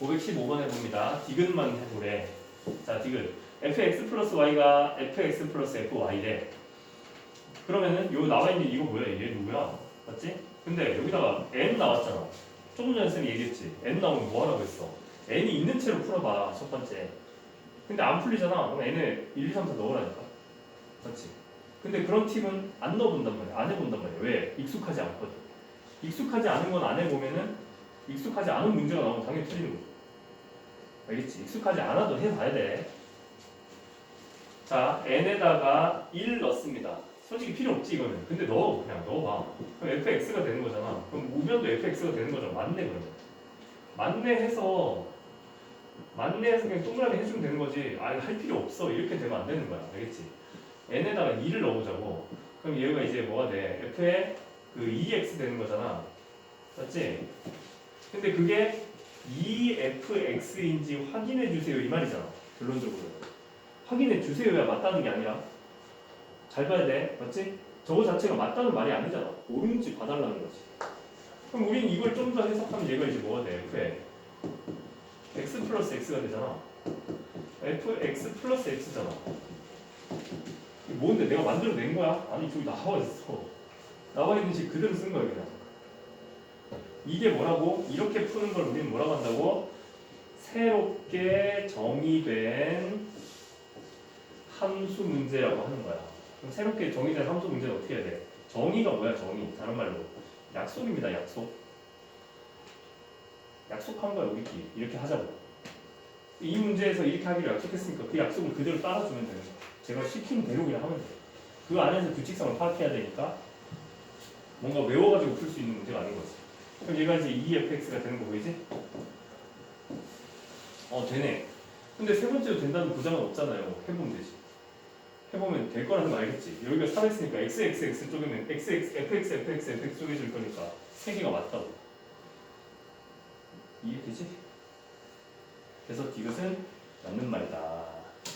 515번 해봅니다. 디귿만 해보래. 자, 디귿. fx 플러스 y가 fx 플러스 fy래. 그러면은 요 나와 있는 이거 뭐야? 얘 누구야? 맞지? 근데 여기다가 n 나왔잖아. 조금 전에 쌤이 얘기했지. n 나오면 뭐 하라고 했어? n이 있는 채로 풀어봐. 첫 번째. 근데 안 풀리잖아. 그럼 n을 1, 2, 3, 4 넣으라니까. 맞지? 근데 그런 팁은 안 넣어본단 말이야. 안 해본단 말이야. 왜? 익숙하지 않거든. 익숙하지 않은 건 안 해보면은 익숙하지 않은 문제가 나오면 당연히 틀리는 거죠. 알겠지? 익숙하지 않아도 해봐야 돼. 자, n에다가 1 넣습니다. 솔직히 필요 없지 이거는. 근데 넣어 그냥 넣어봐. 그럼 fx가 되는 거잖아. 그럼 우변도 fx가 되는 거잖아. 맞네 그러면. 맞네 해서 맞네 해서 그냥 동그라미 해주면 되는 거지. 아 이거 할 필요 없어 이렇게 되면 안 되는 거야. 알겠지? n에다가 2를 넣어보자고. 그럼 얘가 이제 뭐가 돼? f에 그 2x 되는 거잖아. 맞지? 근데 그게 2fx인지 확인해 주세요 이 말이잖아. 결론적으로. 확인해 주세요야 맞다는 게 아니라 잘 봐야 돼. 맞지? 저거 자체가 맞다는 말이 아니잖아. 옳은지 봐달라는 거지. 그럼 우린 이걸 좀 더 해석하면 얘가 이제 뭐가 돼? f에 x 플러스 x가 되잖아. fx 플러스 x잖아. 뭔데? 내가 만들어낸 거야? 아니 저기 나와 있어. 나와 있는 식 그대로 쓴 거야 그냥. 이게 뭐라고? 이렇게 푸는 걸 우리는 뭐라고 한다고? 새롭게 정의된 함수 문제라고 하는 거야. 그럼 새롭게 정의된 함수 문제는 어떻게 해야 돼? 정의가 뭐야 정의? 다른 말로 약속입니다 약속. 약속한 거야 우리끼리 이렇게 하자고. 이 문제에서 이렇게 하기로 약속했으니까 그 약속을 그대로 따라주면 되는 거야. 제가 시킨 대로 그냥 하면 돼. 그 안에서 규칙성을 파악해야 되니까 뭔가 외워가지고 풀 수 있는 문제가 아닌 거지. 그럼 얘가 이제 2fx가 되는 거 보이지? 어 되네. 근데 세 번째도 된다는 보장은 없잖아요. 해보면 되지. 해보면 될 거라는 거 알겠지? 여기가 살아있으니까 x, x, x 쪽이면 x, x, fx, fx, fx 쪽에 줄 거니까 세 개가 맞다고. 이해되지? 그래서 디귿은 맞는 말이다.